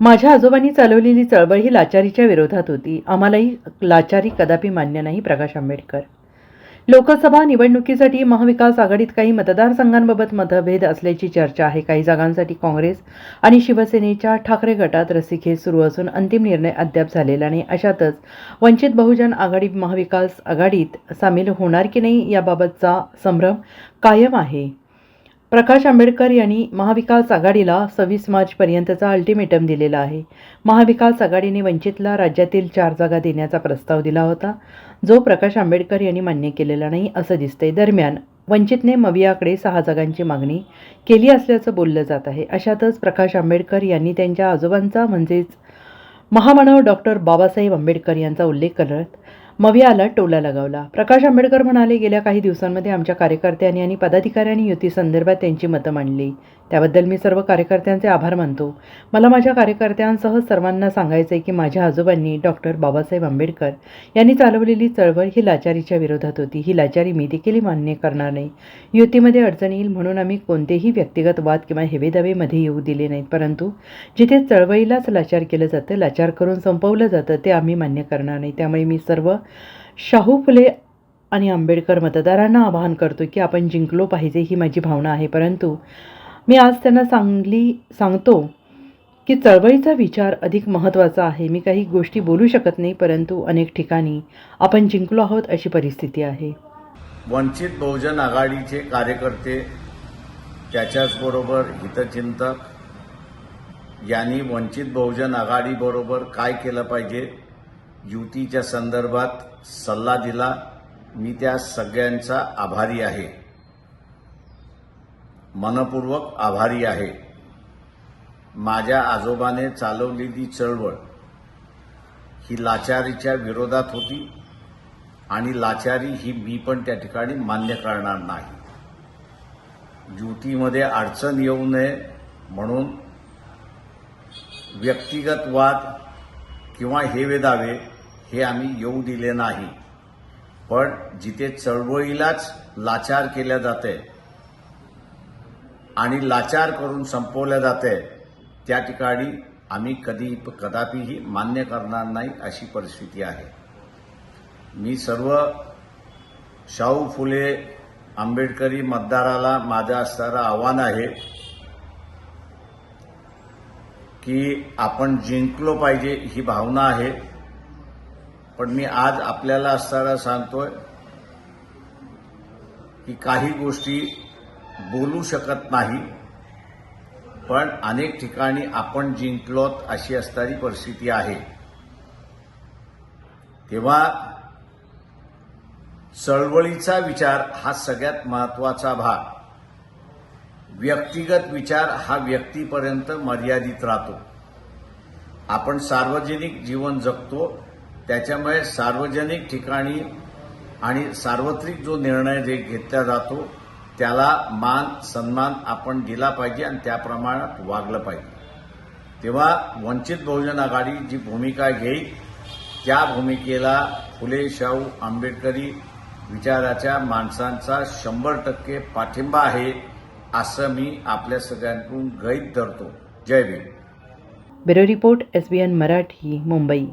माझ्या आजोबांनी चालवलेली चळवळ ही लाचारीच्या विरोधात होती. आम्हालाही लाचारी कदापि मान्य नाही प्रकाश आंबेडकर. लोकसभा निवडणुकीसाठी महाविकास आघाडीत काही मतदारसंघांबाबत मतभेद असल्याची चर्चा आहे. काही जागांसाठी काँग्रेस आणि शिवसेनेच्या ठाकरे गटात रस्सीखेच सुरू असून अंतिम निर्णय अद्याप झालेला नाही. अशातच वंचित बहुजन आघाडी महाविकास आघाडीत सामील होणार की नाही याबाबतचा संभ्रम कायम आहे. प्रकाश आंबेडकर यांनी महाविकास आघाडीला सव्वीस मार्चपर्यंतचा अल्टिमेटम दिलेला आहे. महाविकास आघाडीने वंचितला राज्यातील चार जागा देण्याचा प्रस्ताव दिला होता. जो प्रकाश आंबेडकर यांनी मान्य केलेला नाही असं दिसतंय. दरम्यान वंचितने मवियाकडे सहा जागांची मागणी केली असल्याचं बोललं जात आहे. अशातच प्रकाश आंबेडकर यांनी त्यांच्या आजोबांचा म्हणजेच महामानव डॉक्टर बाबासाहेब आंबेडकर यांचा उल्लेख करत मवियाला टोला लगावला. प्रकाश आंबेडकर म्हणाले गेल्या काही दिवसांमध्ये आमच्या कार्यकर्त्यांनी आणि पदाधिकाऱ्यांनी युतीसंदर्भात त्यांची मतं मांडली. त्याबद्दल मी सर्व कार्यकर्त्यांचे आभार मानतो. मला माझ्या कार्यकर्त्यांसह सर्वांना सांगायचं आहे की माझ्या आजोबांनी डॉक्टर बाबासाहेब आंबेडकर यांनी चालवलेली चळवळ ही लाचारीच्या विरोधात होती. ही लाचारी मी देखील मान्य करणार नाही. युतीमध्ये अडचण येईल म्हणून आम्ही कोणतेही व्यक्तिगत वाद किंवा हेवेदावेमध्ये येऊ दिले नाहीत. परंतु जिथे चळवळीलाच लाचार केलं जातं लाचार करून संपवलं जातं ते आम्ही मान्य करणार नाही. त्यामुळे मी सर्व शाहू फुले आणि आंबेडकर मतदारांना आवाहन करतो की आपण जिंकलो पाहिजे ही माझी भावना आहे. परंतु मी आज त्यांना सांगली सांगतो की चळवळीचा विचार अधिक महत्त्वाचा आहे. मी काही गोष्टी बोलू शकत नाही परंतु अनेक ठिकाणी आपण जिंकलो आहोत अशी परिस्थिती आहे. वंचित बहुजन आघाडीचे कार्यकर्ते त्याच्याचबरोबर हितचिंतक यांनी वंचित बहुजन आघाडीबरोबर काय केलं पाहिजे? युतीच्या संदर्भात सल्ला दिला. मी त्या सगळ्यांचा आभारी आहे. मनपूर्वक आभारी आहे. माझ्या आजोबाने चालवलेली चळवळ ही लाचारीच्या विरोधात होती आणि लाचारी ही मी पण त्या ठिकाणी मान्य करणार नाही. युतीमध्ये अडचण येऊ नये म्हणून व्यक्तिगत वाद किंवा हेवेदावे हे आम्ही येऊ दिले नाही. पण जिथे चळवळीलाच लाचार केल्या जाते आणि लाचार करून संपवल्या जाते त्या ठिकाणी आम्ही कधी कदापिही मान्य करणार नाही अशी परिस्थिती आहे. मी सर्व शाहू फुले आंबेडकरी मतदाराला माझं असणारं आव्हान आहे की आपण जिंकलो पाहिजे ही भावना आहे. पण मी आज आपल्याला असताना सांगतोय की काही गोष्टी बोलू शकत नाही पण अनेक ठिकाणी आपण जिंकलोत अशी असणारी परिस्थिती आहे. तेव्हा चळवळीचा विचार हा सगळ्यात महत्त्वाचा भाग. व्यक्तिगत विचार हा व्यक्तीपर्यंत मर्यादित राहतो. आपण सार्वजनिक जीवन जगतो त्याच्यामुळे सार्वजनिक ठिकाणी आणि सार्वत्रिक जो निर्णय जे घेतला जातो त्याला मान सन्मान आपण दिला पाहिजे आणि त्या प्रमाणात वागलं पाहिजे. तेव्हा वंचित बहुजन आघाडी जी भूमिका घेईल त्या भूमिकेला फुले शाहू आंबेडकरी विचाराच्या माणसांचा शंभर टक्के पाठिंबा आहे असं मी आपल्या सगळ्यांकडून गैत धरतो. Jai Bhim. Bureau report S B N Marathi Mumbai.